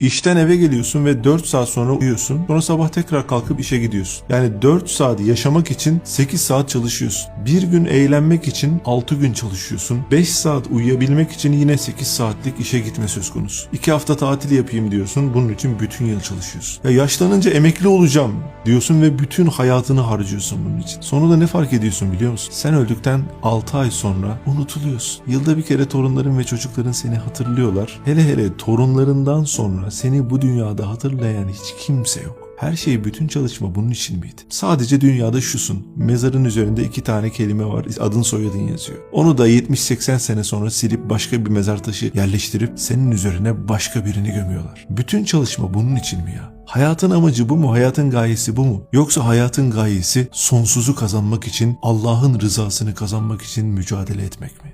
İşten eve geliyorsun ve 4 saat sonra uyuyorsun. Sonra sabah tekrar kalkıp işe gidiyorsun. Yani 4 saat yaşamak için 8 saat çalışıyorsun. Bir gün eğlenmek için 6 gün çalışıyorsun. 5 saat uyuyabilmek için yine 8 saatlik işe gitme söz konusu. 2 hafta tatil yapayım diyorsun. Bunun için bütün yıl çalışıyorsun. Ya yaşlanınca emekli olacağım diyorsun ve bütün hayatını harcıyorsun bunun için. Sonunda ne fark ediyorsun biliyor musun? Sen öldükten 6 ay sonra unutuluyorsun. Yılda bir kere torunların ve çocukların seni hatırlıyorlar. Hele hele torunlarından seni bu dünyada hatırlayan hiç kimse yok. Her şey bütün çalışma bunun için miydi? Sadece dünyada şusun. Mezarın üzerinde iki tane kelime var. Adın soyadın yazıyor. Onu da 70-80 sene sonra silip başka bir mezar taşı yerleştirip senin üzerine başka birini gömüyorlar. Bütün çalışma bunun için mi ya? Hayatın amacı bu mu? Hayatın gayesi bu mu? Yoksa hayatın gayesi sonsuzu kazanmak için, Allah'ın rızasını kazanmak için mücadele etmek mi?